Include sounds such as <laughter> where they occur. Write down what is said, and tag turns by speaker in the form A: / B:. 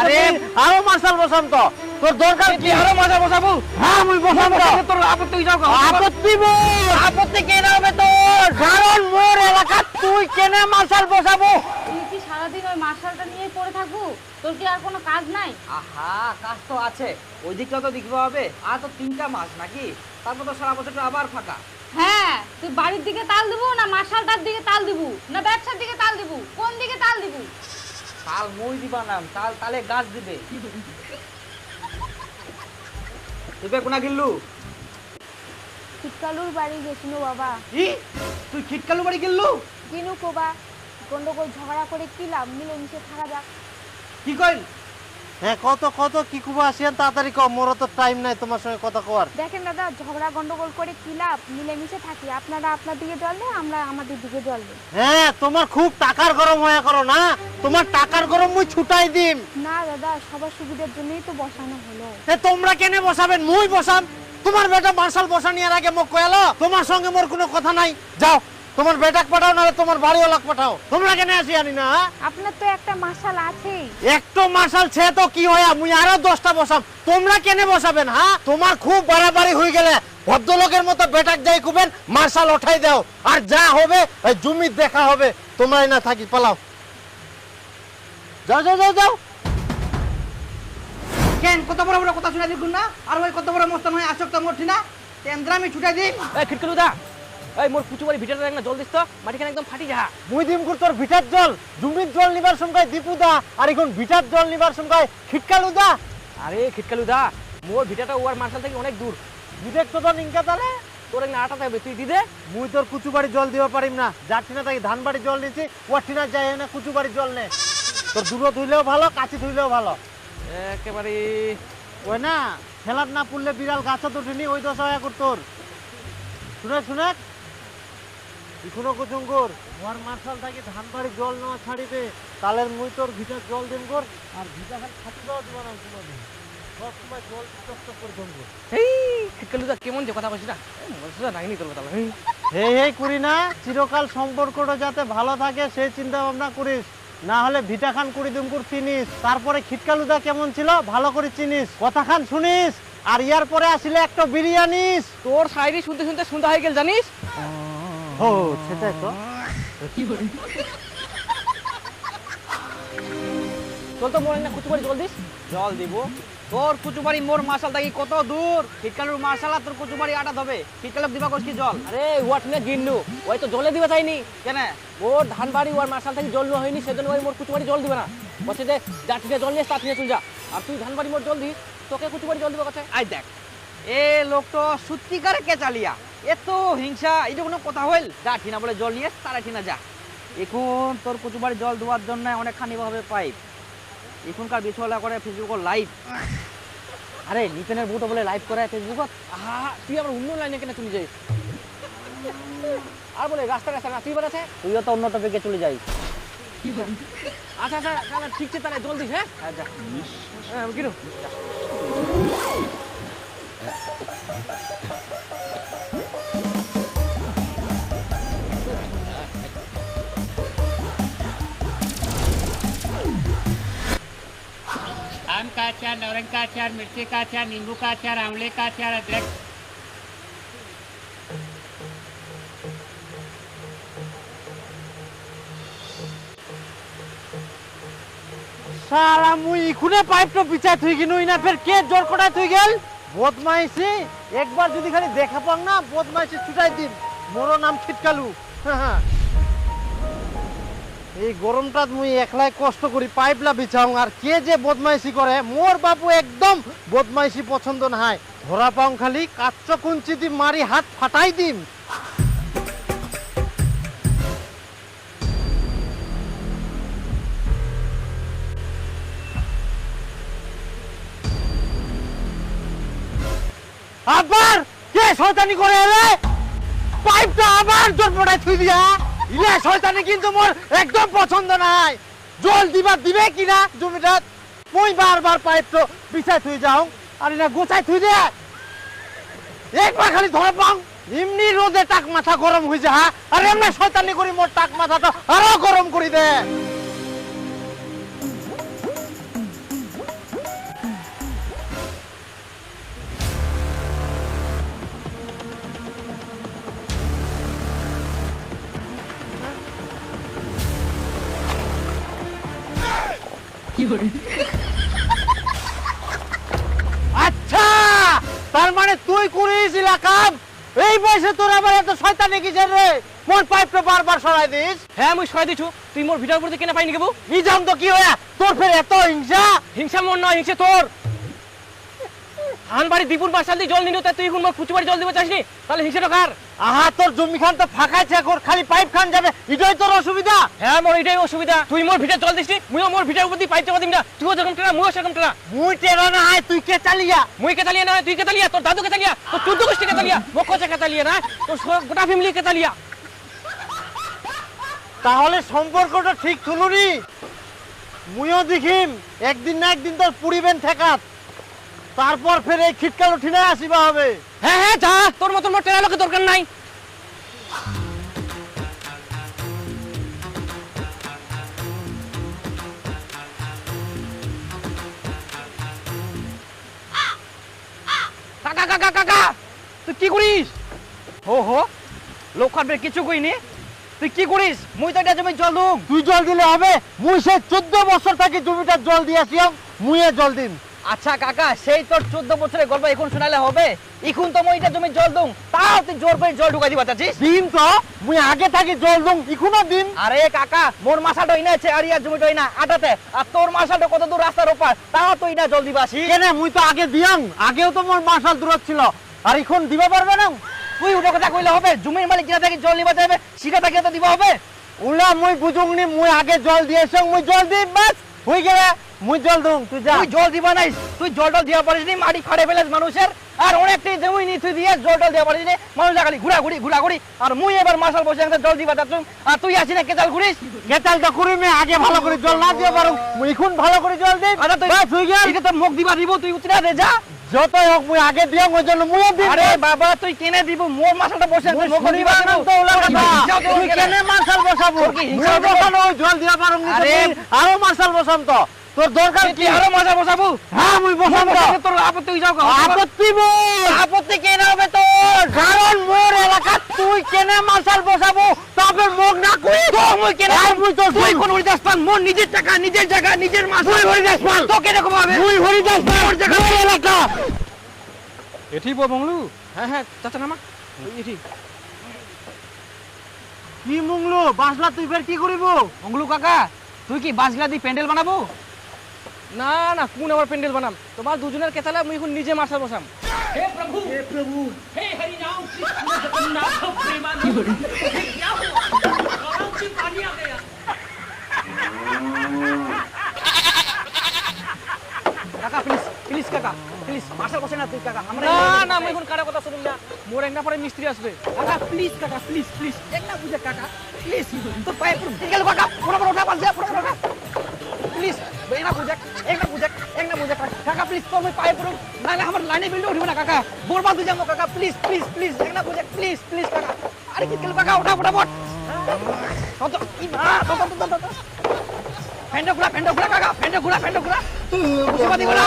A: আরে,
B: আরও মার্শাল বসাম তো। তোর দরকার কি? আরও মার্শাল বসাবো? হ্যাঁ
A: তোর আপত্তি যাও
B: আপত্তি আপত্তি কেন হবে তোর? কারণ মোর এলাকা তুই কেনে মার্শাল বসাবো
C: তুই কি সারাদিন ওই মার্শালটা নিয়েই পড়ে থাকব তোর কি আর কোনো কাজ নাই?
A: আহা কাজ তো আছে। ওই দিকটা তো দেখতে হবে। আর তো তিনটা মাস নাকি? তারপর তো সারা বছরটা আবার ফাঁকা।
C: হ্যাঁ তুই বাড়ির দিকে তাল দিব না মার্শালটার দিকে তাল দিব? না ব্যবসার দিকে তাল দিব? কোন দিকে তাল দিব?
A: তাল মই দিবা নাম তাল তালে গাছ দিবে। তুই কোনা গিল্লু?
D: শীতকালুর বাড়ি গেছিল বাবা।
A: কি তুই খিটকালু বাড়ি গিল্লু?
D: কিনু কোবা গন্ডগোল ঝগড়া করে কি লাভ? মিলেমিশে থাকা যাক।
A: কি কইল?
B: হ্যাঁ কত কত কি কুবা আসিয়ান তাড়াতাড়ি কম মোর তো টাইম নাই তোমার সঙ্গে কথা কওয়ার।
D: দেখেন দাদা ঝগড়া গন্ডগোল করে কি লাভ? মিলেমিশে থাকি। আপনারা আপনার দিকে জল দেন আমরা আমাদের দিকে জল দিই।
B: হ্যাঁ তোমার খুব টাকার গরম হয়ে করো না? তোমার টাকার গরম মুই ছুটাই দিম।
D: না দাদা সবার সুবিধার জন্যই তো বসানো হলো।
B: এ তোমরা কেনে বসাবেন? মুই বসাম। তোমার বেটা মার্শাল বসানিয়ার আগে মোক কয়ালো তোমার সঙ্গে মোর কোনো কথা নাই। যাও তোমার বেটাক পাঠাও নাহলে তোমার বাড়িওয়ালাক পাঠাও। তোমরা কেনে আসি আনি না হ্যাঁ?
D: আপনার তো একটা মাসাল আছেই।
B: একটো মার্শাল ছে তো কি হয় মুই আরও দশটা বসাম। তোমরা কেনে বসাবেন হ্যাঁ? তোমার খুব বাড়াবাড়ি হয়ে গেলে ভদ্রলোকের মতো বেটাক যাই কুবেন মার্শাল ওঠাই দাও। আর যা হবে ওই জমি দেখা হবে। তোমরাই না থাকি পালাও। যাও যাও যাও যাও।
A: কেন কত বড় বড় কথা শুনে দিগুন না? আর ওই কত বড় মস্তান হয় আসক্ত মরছি না? তেন্দ্রা আমি ছুটাই দিই।
E: এই খিটকিলু দা এই মোর কুচু বাড়ি ভিতরে না জল দিস তো মাটিখানে একদম ফাটি যা
B: মুই দিম কুর তোর ভিটার জল জমির জল নিবার সময় দীপু দা আর এখন ভিটার জল নিবার সময় খিটকালু দা
E: আরে খিটকালু দা মোর ভিটাটা ওয়ার মার্শাল থেকে অনেক দূর।
B: বিদেক তো তোর নিঙ্কা তালে।
E: তোর না আটাতে হবে তুই দিদে।
B: মুই তোর কুচু বাড়ি জল দিবা পারিম না যার ঠিনা তাকে ধান বাড়ি জল নিছি ওর ঠিনা যায় না কুচু বাড়ি জল নে। তোর দূরে ধুইলেও ভালো কাছে ধুইলেও ভালো।
E: একেবারে
B: ওই না খেলার না পড়লে বিড়াল গাছে তো ওই দশা এক তোর। শুনে শুনে। এখনও কুচুঙ্গুর। মোর মার্শাল থাকি ধান বাড়ি জল নেওয়া ছাড়িবে। তালের মুই তোর ভিতর জল দিম কর আর ভিটা খালি থাকি দেওয়া দিব না কোনোদিন সব সময় জল করে
E: এই কেমন যে কথা বলছিস না মজা নাইনি তোর কথা
B: হে হে করি না চিরকাল সম্পর্কটা যাতে ভালো থাকে সেই চিন্তা ভাবনা করিস। না হলে ভিটা খান কুড়ি দুমকুর চিনিস। তারপরে খিটকালুদা কেমন ছিল ভালো করে চিনিস। কথা খান শুনিস আর ইয়ার পরে আসলে একটা বিরিয়ানিস।
E: তোর শায়রি শুনতে শুনতে শুনতে হয়ে গেল জানিস?
B: ও সেটাই তো।
E: চল তো মোর না কুচু জল দিস।
A: জল দিব। তোর কুচুবাড়ি মোর মার্শাল থাকি কত দূর? মার্শাল আর তোর কুচুবাড়ি আটা হবে। খিটকালুক দিবা করছি জল?
E: আরে ওয়াট না গিন্নু? ওই তো জলে দিবে চাইনি।
A: কেন?
E: ওর ধান বাড়ি ওর মার্শাল থেকে জল নেওয়া হয়নি সেজন্য ওই মোর কুচু জল দিবে না। বলছে যে যা জল নিয়ে তার তুই যা। আর তুই ধান বাড়ি মোর জল দিস তোকে কুচু জল দিবে কথা
A: আই দেখ। এ লোক তো সত্যিকারে কে চালিয়া এত হিংসা এটা কোনো কথা হইল? যা, ঠিনা বলে জল নিয়ে তারা ঠিনা যা। এখন তোর কুচুবাড়ি জল দেওয়ার জন্য অনেকখানি ভাবে পাইপ। এখনকার বিছলা করে ফেসবুক লাইভ
E: আরে, নিপেনের বুটো বলে লাইভ করে ফেসবুকত? আহা, তুই আবার অন্য লাইনে কেন চলে যাই আর বলে, রাস্তা রাস্তা না তুই বেড়াচ্ছে
A: তুইও তো অন্য টপিকে চলে যাই
E: আচ্ছা আচ্ছা ঠিক আছে, তাহলে জলদি হ্যাঁ?
A: হ্যাঁ যা।
E: হ্যাঁ কিনো
F: आम का अचार नवरंग का अचार, मिर्ची का अचार, नींबू का अचार, आंवले का अचार, अदरक।
B: साला मुई इखुने पाइप तो पीछा थुई गिनु, इना फिर के ज़ोर कोटा थुई गेल? বদমাইশি? একবার যদি খালি দেখা পাং না, বদমাইশি ছুটাই দিন মোর নাম খিটকালু হ্যাঁ <laughs> এই গরমটা মুই একলাই কষ্ট করি, পাইপলা বিছাও, আর কে যে বদমাইশি করে, মোর বাবু একদম বদমাইশি পছন্দ নাই ধরা পাও খালি কাচ্চ কুঞ্চি দি মারি হাত ফাটাই দিম। শয়তানি করে এলে? পাইপটা আবার থুই দিয়া। ইলে শয়তানি কিন্তু মোর একদম পছন্দ নাই। জল দিবা কিনা জমিটা মই বারবার পাইপ তো বিছাই থুই যাও, আর ইনা গোছাই থুই দে। একবার খালি ধরে পাও এমনি রোদে টাক মাথা গরম হয়ে যা আর এমনি শয়তানি করি মোর টাক মাথাটা আরও গরম করি দে। আচ্ছা তার মানে তুই করিয়েছিল কাম এই বয়সে তোর আবার এত শয়তানি কিসের রে? মোর পাইপটা বারবার সরাই দিস।
E: হ্যাঁ আমি সরাই দিছু তুই মোর ভিটার উপরে কেনে পাইনি কেবু
B: নিজাম তো কি হয়া তোর ফের এত হিংসা?
E: হিংসা মোর নয় হিংসা তোর। ধান বাড়ি দীপুর মার্শাল দিয়ে জল নিল তাই তুই মোর কুচু জল দিবে চাসনি? তাহলে হিংসাটা কার
B: আহা তোর জমি খান তো ফাঁকাইছে এখন খালি পাইপ খান যাবে। এটাই তোর অসুবিধা।
E: হ্যাঁ মোর এটাই অসুবিধা। তুই মোর ভিটার জল দিসনি মুইও মোর ভিটার উপর দিয়ে পাইপ চাপা দিম না। তুইও যেরকম মুইও সেরকম
B: মুই টেরা না আয় তুই কে চালিয়া?
E: মুই কেতালিয়া না তুই কেতালিয়া তোর দাদু কেতালিয়া তোর চোদ্দ গোষ্ঠী কেতালিয়া মোর কোচে কেতালিয়া না তোর গোটা ফ্যামিলি কেতালিয়া
B: তাহলে সম্পর্কটা ঠিক থুলুরি মুইও দেখিম একদিন না একদিন তোর পুরিবেন ঠেকাত। তারপর ফের এই খিটকাল উঠিনে আসিবা হবে।
E: হ্যাঁ হ্যাঁ যা। তোর মতন মোর টেনা লোকের দরকার নাই। কাকা কাকা কাকা তুই কি করিস?
A: হো হো। লোক কিছু কইনি। তুই কি করিস? মুই তো এটা জমি জল দুম।
B: তুই জল দিলে হবে। মুই সে চোদ্দ বছর থাকি জমিটা জল দিয়েছি মুইয়ে জল দিন
A: আচ্ছা কাকা সেই তোর চোদ্দ বছরের গল্প এখন শোনালে হবে। এখন তো মই এটা জমি জল দুম তাও তুই জোর করে জল ঢুকাই দিবা চাচ্ছিস
B: দিন তো মুই আগে থাকি জল দুম ইখুনো দিন।
A: আরে কাকা মোর মাসাটা ইনা আছে আর ইয়ার জমিটা ইনা আটাতে। আর তোর মাসাটা কত দূর রাস্তার ওপার তাও তুই না জল দিবা আসি?
B: কেনে মুই তো আগে দিয়াং আগেও তো মোর মাসাল দূরত ছিল। আর এখন দিবা পারবে না?
A: তুই উঠে কথা কইলে হবে জমির মালিক যেটা থাকি জল নিবা যাবে সেটা থেকে তো দিবা হবে।
B: উলা মুই বুঝুংনি মুই আগে জল দিয়েছি মুই জল দিই বাস হই গেলে। মুই জল দুম তুই যা।
A: তুই জল দিবা নাই তুই জল টল দিয়া পারিস নি মাটি ফেলেস মানুষের। আর অনেকটি জমি নি তুই দিয়ে জল টল দিয়া পারিস নি। মানুষ খালি ঘুরা ঘুরি ঘুরা ঘুরি। আর মুই এবার মাসাল বসে একটা জল দিবা আর তুই আসি না কেতাল ঘুরিস?
B: কেতাল তো করি মে আগে ভালো করে জল না দিয়ে পারো। মুই এখন ভালো করে জল
A: আরে তুই
B: গেল।
A: এটা তো মুখ দিবা দিব তুই উতরা দে যা।
B: যতই হোক মুই আগে ওই জন্য মুইও দিই
A: আরে বাবা তুই কেনে দিব? মোর মাসালটা বসে
B: মুই
A: মুখ দিবা
B: না তো ওলা কথা। তুই কেনে মার্শাল বসাবো? মুই? ওই জল দিয়া পারো নি
A: আরে,
B: আরও মার্শাল বসাম তো। তোর দরকার কি
A: তুই আরও মজা বসাবো?
B: হ্যাঁ মুই তো
A: তোর আপত্তি যাও
B: আপত্তি মোর
A: আপত্তি কেনে হবে তোর?
B: কারণ মোর এলাকা তুই কেনে মার্শাল বসাবো? তবে মুখ না কই?
A: তো মুই কেনে
B: আর মুই তো
A: তুই কোন হরিদাস মোর নিজের টাকা নিজের জায়গা নিজের
B: হরিদাস পাল।
A: তো কেনে কম হবে
B: মুই হরিদাস মোর জায়গা। মোর এলাকা।
E: বংলু হ্যাঁ হ্যাঁ চাচা নামা। এটি
B: কি মুংলু? বাসলা তুই ফের কি করিব?
A: অঙ্গলু কাকা তুই কি বাসগুলা দিয়ে প্যান্ডেল বানাবো?
E: না না কোন আবার প্যান্ডেল বানাম? তোমার দুজনের কেতালা মুই এখন নিজে মার্শাল বসাম।
A: কাকা প্লিজ প্লিজ কাকা প্লিজ মার্শাল বসে না তুই কাকা আমরা
E: না না মুই এখন কারা কথা শুনুম না। মোর একটা পরে মিস্ত্রি আসবে।
A: কাকা প্লিজ কাকা প্লিজ প্লিজ এক না বুঝে কাকা প্লিজ তোর পায়ে পুরো গেল কাকা পুরো পুরো ওঠা পারছে পুরো পুরো ওঠা। প্লিজ না বুঝে এক না বুঝে এক না বুঝে, কাকা প্লিজ তোর মই পায়ে পুরো নালে আমার লাইনে বিল্ডে উঠিব না, কাকা। বরবাদ হয়ে যাব, কাকা প্লিজ প্লিজ প্লিজ এক না বুঝে প্লিজ প্লিজ কাকা। আরে কি গেল কাকা কত কত কত ফেন্ডো ঘুরা ফেন্ডো ঘুরা, কাকা, ফেন্ডো ঘুরা ফেন্ডো ঘুরা। মুসিবাদি ঘুরা